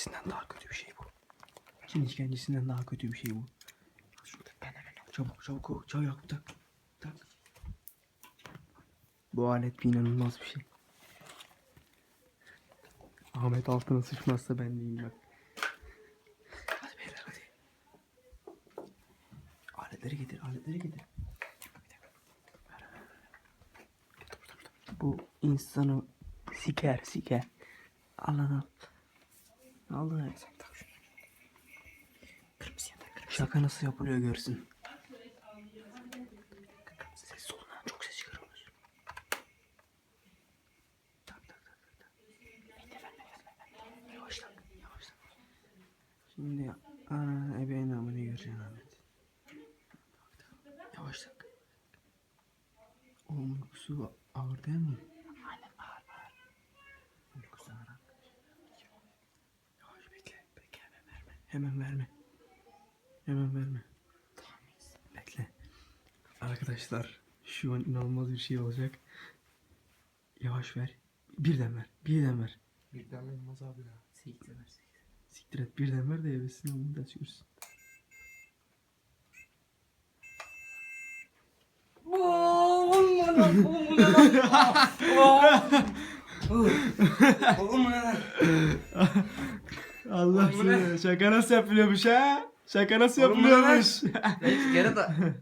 işkencesinden daha kötü bir şey bu. Çin işkencesinden daha kötü bir şey bu. Çabuk çabuk o yap tak. Tak. Bu alet bir inanılmaz bir şey. Ahmet altına sıçmazsa ben deyim bak. Hadi beyler hadi. Aletleri getir, aletleri getir. Bu insanı siker, siker. Al lan al. Al lan. Şaka nasıl yapılıyor görsün. Ses olun ha, çok ses çıkarıyoruz. Tak tak tak tak. tak. Yavaş lan, yavaş lan. Şimdi ana ebeğin amını göreceksin Ahmet. Yavaş tak. Oğlum uykusu ağır değil mi? Aynen ağır ağır. Uykusu ağır. Yavaş bekle. Bekle hemen verme. Hemen verme. Bekle. Arkadaşlar şu an inanılmaz bir şey olacak. Yavaş ver. Birden ver. Birden ver. Birden olmaz abi ya. Siktir ver. Siktir. Siktir et. Birden ver de hevesini onu da açıyorsun. Allah Oğlum bu ne? seni. Şaka nasıl yapılıyormuş ha? Şaka nasıl Oğlum bu ne lan? yapılıyormuş? Hiç geri de